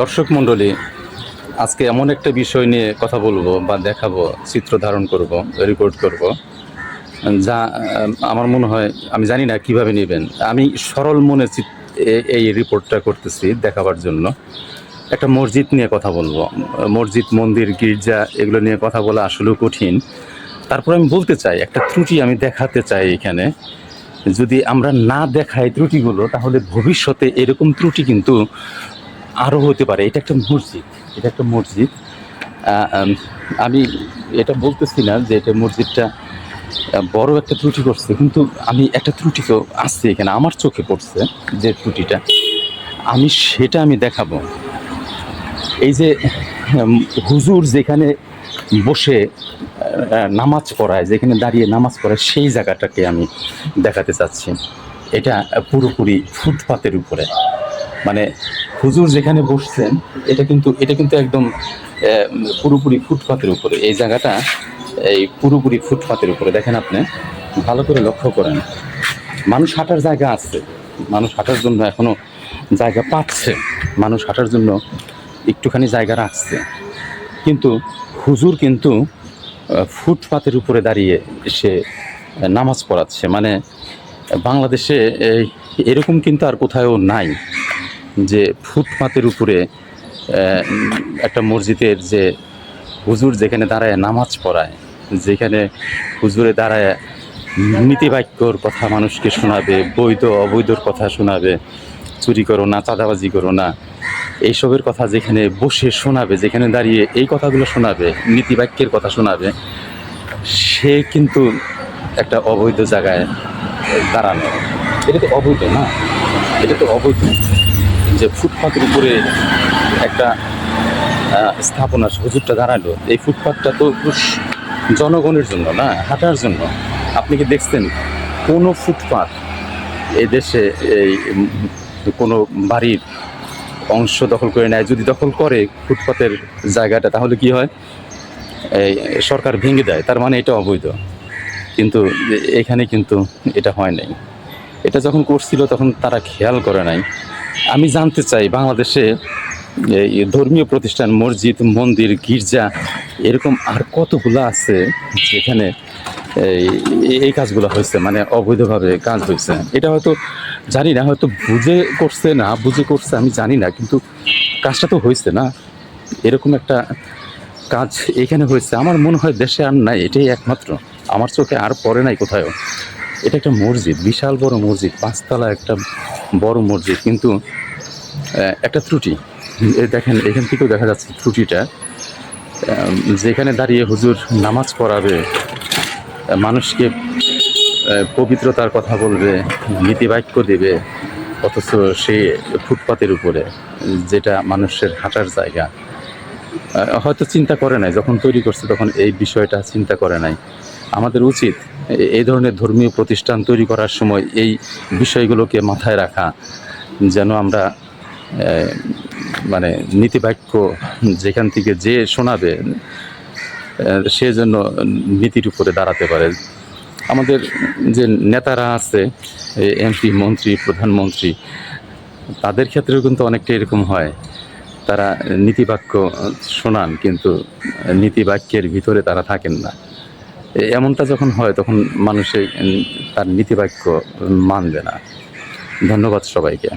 দর্শক মণ্ডলী, আজকে এমন একটা বিষয় নিয়ে কথা বলব বা দেখাবো, চিত্র ধারণ করব রিপোর্ট করব, যা, আমার মনে হয়, আমি জানি না কীভাবে নেবেন। আমি সরল মনে এই রিপোর্টটা করতেছি দেখাবার জন্য। একটা মসজিদ নিয়ে কথা বলব। মসজিদ, মন্দির, গির্জা, এগুলো নিয়ে কথা বলা আসলেও কঠিন। তারপর আমি বলতে চাই, একটা ত্রুটি আমি দেখাতে চাই এখানে। যদি আমরা না দেখাই ত্রুটিগুলো, তাহলে ভবিষ্যতে এরকম ত্রুটি কিন্তু আরও হতে পারে। এটা একটা মসজিদ, এটা একটা মসজিদ। আমি এটা বলতেছি না যে এটা মসজিদটা বড় একটা ত্রুটি করছে, কিন্তু আমি একটা ত্রুটি তো আসছে এখানে, আমার চোখে পড়ছে যে ত্রুটিটা। আমি সেটা আমি দেখাবো। এই যে হুজুর যেখানে বসে নামাজ পড়ায়, যেখানে দাঁড়িয়ে নামাজ পড়ায়, সেই জায়গাটাকে আমি দেখাতে চাচ্ছি। এটা পুরোপুরি ফুটপাতের উপরে। মানে হুজুর যেখানে বসছেন, এটা কিন্তু এটা কিন্তু একদম পুরোপুরি ফুটপাতের উপরে। এই জায়গাটা এই পুরোপুরি ফুটপাতের উপরে। দেখেন আপনি, ভালো করে লক্ষ্য করেন। মানুষ হাঁটার জায়গা আছে। মানুষ হাঁটার জন্য এখনও জায়গা পাচ্ছে। মানুষ হাঁটার জন্য একটুখানি জায়গা রাখছে। কিন্তু হুজুর কিন্তু ফুটপাতের উপরে দাঁড়িয়ে সে নামাজ পড়াচ্ছে। মানে বাংলাদেশে এরকম কিন্তু আর কোথাও নাই। যে ফুটপাতের উপরে একটা মসজিদের যে হুজুর যেখানে দাঁড়ায় নামাজ পড়ায়, যেখানে হুজুরে দাঁড়ায় নীতিবাক্যর কথা মানুষকে শোনাবে, বৈধ, অবৈধর কথা শোনাবে, চুরি করো না, চাঁদাবাজি করো না, এইসবের কথা যেখানে বসে শোনাবে, যেখানে দাঁড়িয়ে এই কথাগুলো শোনাবে, নীতিবাক্যের কথা শোনাবে, সে কিন্তু একটা অবৈধ জায়গায় দাঁড়ানো। এটা তো অবৈধ না, এটা তো অবৈধ। যে ফুটপাতের উপরে একটা স্থাপনা হুজুরটা দাঁড়াল। এই ফুটপাতটা তো জনগণের জন্য না, হাঁটার জন্য। আপনি কি দেখছেন কোনো ফুটপাত এই দেশে এই কোনো বাড়ির অংশ দখল করে নেয়? যদি দখল করে ফুটপাতের জায়গাটা, তাহলে কি হয়? এই সরকার ভেঙে দেয়, তার মানে এটা অবৈধ। কিন্তু এখানে কিন্তু এটা হয় নাই। এটা যখন করছিল, তখন তারা খেয়াল করে নাই। আমি জানতে চাই, বাংলাদেশে ধর্মীয় প্রতিষ্ঠান, মসজিদ, মন্দির, গির্জা, এরকম আর কতগুলো আছে যেখানে এই কাজগুলো হয়েছে? মানে অবৈধভাবে কাজ হয়েছে। এটা হয়তো জানি না, হয়তো বুঝে করছে না, বুঝে করছে আমি জানি না, কিন্তু কাজটা তো হয়েছে না। এরকম একটা কাজ এখানে হয়েছে। আমার মনে হয় দেশে আর নাই, এটাই একমাত্র। আমার চোখে আর পড়ে নাই কোথাও এটা একটা মসজিদ, বিশাল বড় মসজিদ, পাঁচতলা একটা বড় মসজিদ, কিন্তু একটা ত্রুটি। দেখেন, এখান থেকেও দেখা যাচ্ছে ত্রুটিটা। যেখানে দাঁড়িয়ে হুজুর নামাজ পড়াবে, মানুষকে পবিত্রতার কথা বলবে, নীতিবাক্য দেবে, অথচ সে ফুটপাতের উপরে, যেটা মানুষের হাঁটার জায়গা। হয়তো চিন্তা করে নাই, যখন তৈরি করছে, তখন এই বিষয়টা চিন্তা করে নাই। আমাদের উচিত এই ধরনের ধর্মীয় প্রতিষ্ঠান তৈরি করার সময় এই বিষয়গুলোকে মাথায় রাখা, যেন আমরা মানে নীতিবাক্য যেখান থেকে যে শোনাবে সে জন্য নীতির উপরে দাঁড়াতে পারে। আমাদের যে নেতারা আছে এমপি, মন্ত্রী, প্রধানমন্ত্রী, তাদের ক্ষেত্রেও কিন্তু অনেকটা এরকম হয়। তারা নীতিবাক্য শোনান, কিন্তু নীতিবাক্যের ভিতরে তারা থাকেন না। এমনটা যখন হয় তখন মানুষে তার নীতিবাক্য মানবে না। ধন্যবাদ সবাইকে।